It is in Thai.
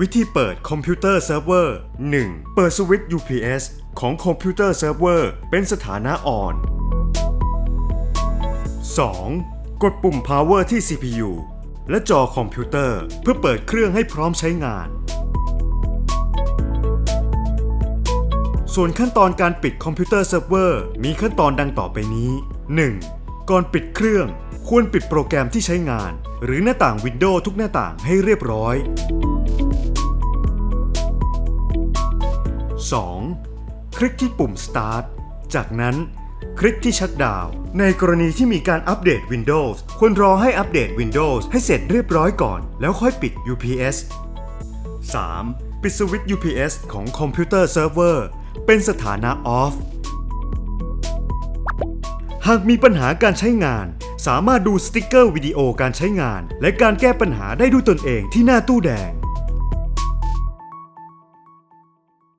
วิธีเปิดคอมพิวเตอร์เซิร์ฟเวอร์ 1. เปิดสวิตช์ UPS ของคอมพิวเตอร์เซิร์ฟเวอร์เป็นสถานะออน 2. กดปุ่ม power ที่ CPU และจอคอมพิวเตอร์เพื่อเปิดเครื่องให้พร้อมใช้งาน ส่วนขั้นตอนการปิดคอมพิวเตอร์เซิร์ฟเวอร์มีขั้นตอนดังต่อไปนี้ 1. ก่อนปิดเครื่อง ควรปิดโปรแกรมที่ใช้งาน หรือหน้าต่าง Windows ทุกหน้าต่างให้เรียบร้อย 2. คลิกที่ปุ่ม Start จากนั้นคลิกที่ Shutdown ในกรณีที่มีการอัปเดต Windows ควรรอให้อัปเดต Windows ให้เสร็จเรียบร้อยก่อน แล้วค่อยปิด UPS 3. ปิดสวิตช์ UPS ของคอมพิวเตอร์เซิร์ฟเวอร์เป็นสถานะ Off หากมีปัญหาการใช้งาน สามารถดูสติกเกอร์วิดีโอการใช้งาน และการแก้ปัญหาได้ด้วยตนเองที่หน้าตู้แดง